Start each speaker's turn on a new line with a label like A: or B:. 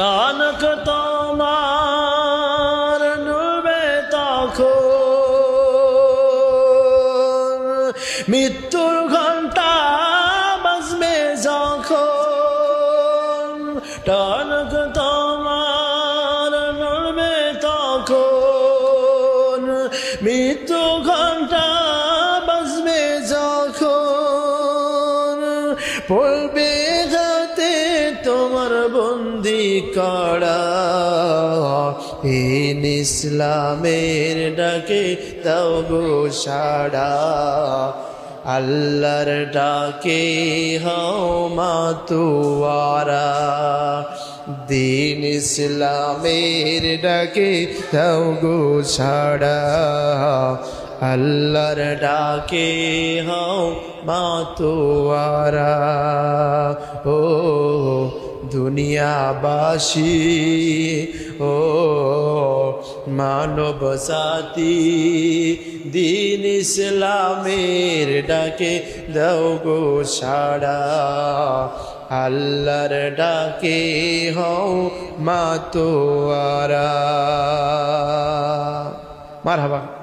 A: টানক তোমার নুবে তখন। মৃত্যুর ঘণ্টা বাজবে যখন। টানক তোমার নুবে তখন। মৃত্যু ঘণ্টা বাজবে যখন। পড়বে তোমার বন্দি করা। ইন ইসলামের ডাকে দাও গো সাড়া। আল্লাহর ডাকে হও মাতুয়ারা দিন ইসলামের ডাকে দাও গো সাড়া। আল্লাহর ডাকে হও মাতোয়ারা দুনিয়াবাসী, ও মানব সাথী দিন ইসলামের ডাকে দাও গো সাড়া। আল্লাহর ডাকে হও মাতোয়ারা মারহাবা।